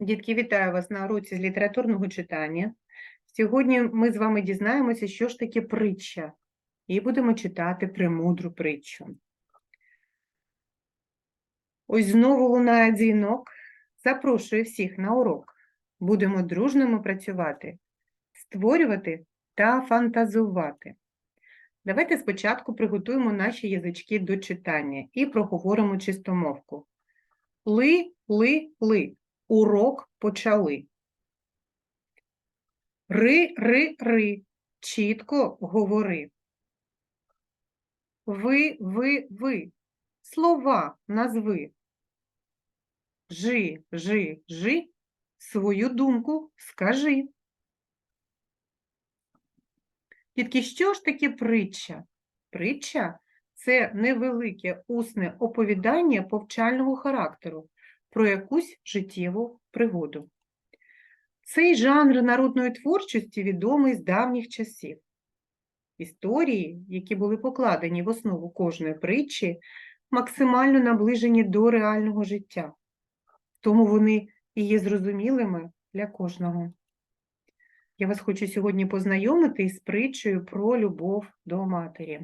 Дітки, вітаю вас на уроці з літературного читання. Сьогодні ми з вами дізнаємося, що ж таке притча, і будемо читати премудру притчу. Ось знову лунає дзвінок. Запрошую всіх на урок. Будемо дружними працювати, створювати та фантазувати. Давайте спочатку приготуємо наші язички до читання і проговоримо чистомовку. Ли, ли, ли. Урок почали. Ри, ри, ри. Чітко говори. Ви, ви, ви. Слова назви. Жи, жи, жи. Свою думку скажи. Тільки що ж таке притча? Притча це невелике усне оповідання повчального характеру про якусь життєву пригоду. Цей жанр народної творчості відомий з давніх часів. Історії, які були покладені в основу кожної притчі, максимально наближені до реального життя, тому вони і є зрозумілими для кожного. Я вас хочу сьогодні познайомити із притчею про любов до матері.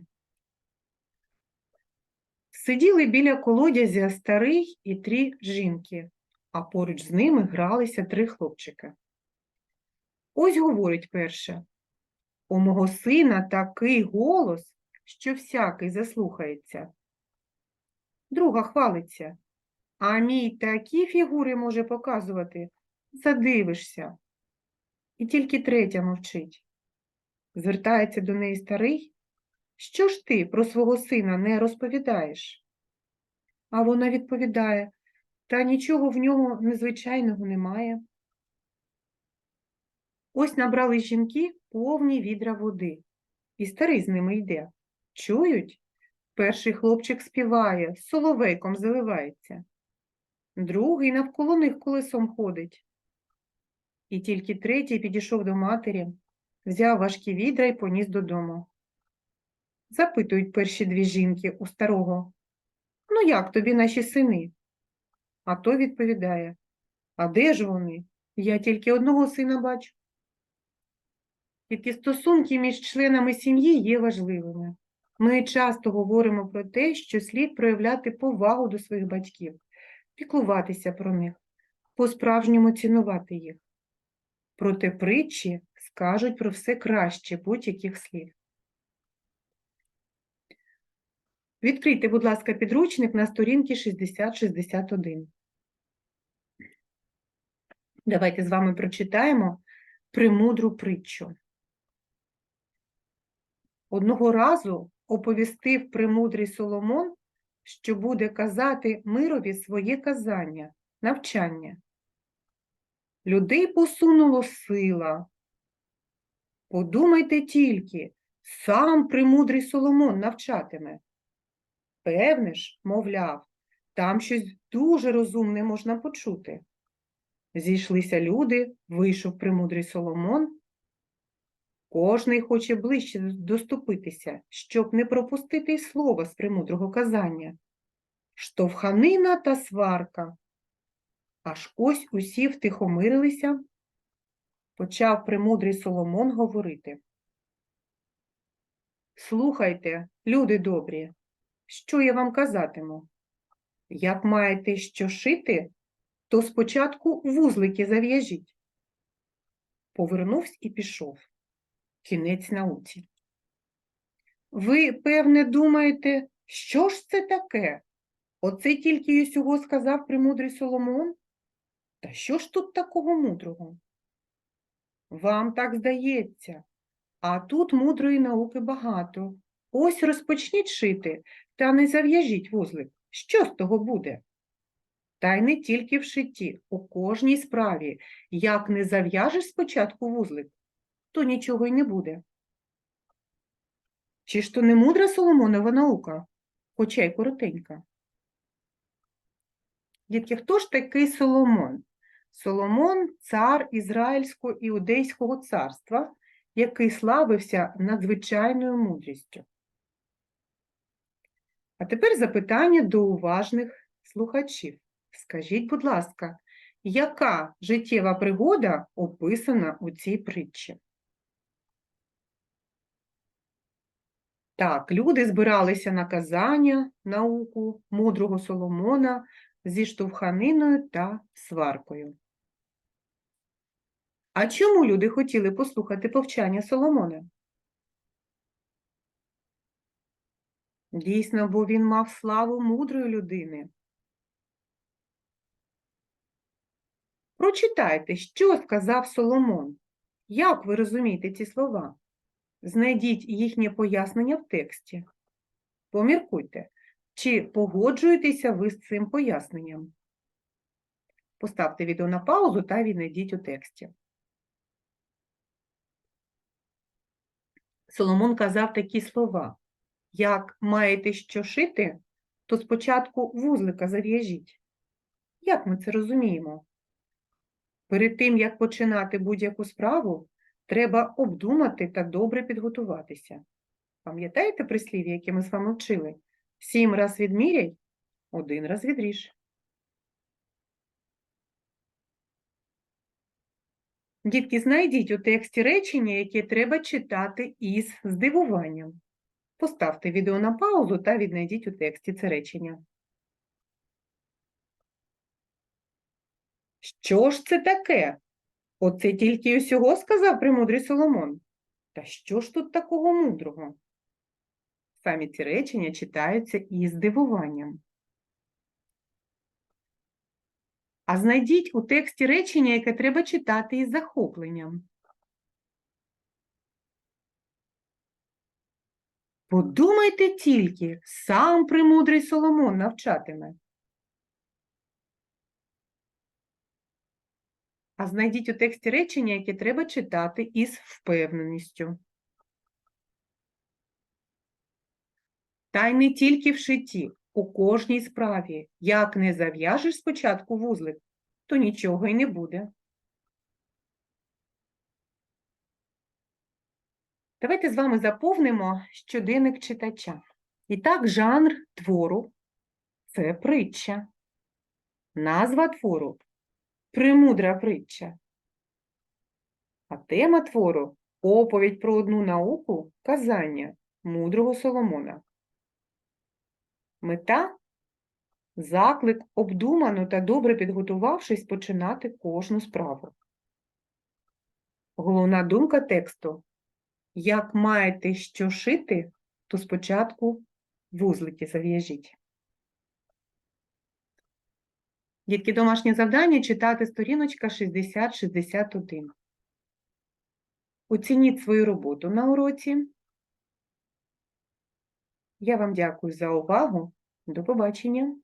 Сиділи біля колодязя старий і три жінки, а поруч з ними гралися три хлопчика. Ось говорить перша. У мого сина такий голос, що всякий заслухається. Друга хвалиться. А мій такі фігури може показувати, задивишся. І тільки третя мовчить. Звертається до неї старий. Що ж ти про свого сина не розповідаєш? А вона відповідає, та нічого в нього незвичайного немає. Ось набрали жінки повні відра води, і старий з ними йде. Чують? Перший хлопчик співає, соловейком заливається, другий навколо них колесом ходить. І тільки третій підійшов до матері, взяв важкі відра і поніс додому. Запитують перші дві жінки у старого. Ну, як тобі наші сини? А той відповідає, а де ж вони? Я тільки одного сина бачу. Тільки стосунки між членами сім'ї є важливими. Ми часто говоримо про те, що слід проявляти повагу до своїх батьків, піклуватися про них, по-справжньому цінувати їх. Проте притчі скажуть про все краще будь-яких слів. Відкрийте, будь ласка, підручник на сторінці 60-61. Давайте з вами прочитаємо премудру притчу. Одного разу оповістив премудрий Соломон, що буде казати мирові своє казання, навчання. Людей посунуло сила. Подумайте тільки, сам премудрий Соломон навчатиме. Певне ж, мовляв, там щось дуже розумне можна почути. Зійшлися люди, вийшов премудрий Соломон. Кожний хоче ближче доступитися, щоб не пропустити й слова з премудрого казання. Штовханина та сварка. Аж ось усі втихомирилися, почав премудрий Соломон говорити. Слухайте, люди добрі, що я вам казатиму? Як маєте що шити, то спочатку вузлики зав'яжіть. Повернувся і пішов. Кінець науці. Ви, певне, думаєте, що ж це таке? Оце тільки й усього сказав премудрий Соломон? Та що ж тут такого мудрого? Вам так здається, а тут мудрої науки багато. Ось розпочніть шити, та не зав'яжіть вузлик. Що з того буде? Та й не тільки в шитті, у кожній справі. Як не зав'яжеш спочатку вузлик, то нічого й не буде. Чи ж то не мудра Соломонова наука, хоча й коротенька? Дітки, хто ж такий Соломон? Соломон – цар Ізраїльсько-іудейського царства, який славився надзвичайною мудрістю. А тепер запитання до уважних слухачів. Скажіть, будь ласка, яка життєва пригода описана у цій притчі? Так, люди збиралися на казання, науку мудрого Соломона зі штовханиною та сваркою. А чому люди хотіли послухати повчання Соломона? Дійсно, бо він мав славу мудрої людини. Прочитайте, що сказав Соломон. Як ви розумієте ці слова? Знайдіть їхнє пояснення в тексті. Поміркуйте, чи погоджуєтеся ви з цим поясненням. Поставте відео на паузу та віднайдіть у тексті. Соломон казав такі слова. Як маєте що шити, то спочатку вузлика зав'яжіть. Як ми це розуміємо? Перед тим, як починати будь-яку справу, треба обдумати та добре підготуватися. Пам'ятаєте прислів'я, яке ми з вами вчили? Сім раз відміряй, один раз відріж. Дітки, знайдіть у тексті речення, яке треба читати із здивуванням. Поставте відео на паузу та віднайдіть у тексті це речення. Що ж це таке? Оце тільки й усього сказав премудрий Соломон. Та що ж тут такого мудрого? Самі ці речення читаються із здивуванням. А знайдіть у тексті речення, яке треба читати із захопленням. Подумайте тільки, сам премудрий Соломон навчатиме. А знайдіть у тексті речення, яке треба читати із впевненістю. Та й не тільки в шитті, у кожній справі. Як не зав'яжеш спочатку вузлик, то нічого й не буде. Давайте з вами заповнимо щоденник читача. І так, жанр твору це притча. Назва твору премудра притча. А тема твору оповідь про одну науку казання мудрого Соломона. Мета заклик обдумано та добре підготувавшись починати кожну справу. Головна думка тексту як маєте що шити, то спочатку вузлики зав'яжіть. Дітки, домашнє завдання читати сторіночка 60-61. Оцініть свою роботу на уроці. Я вам дякую за увагу. До побачення!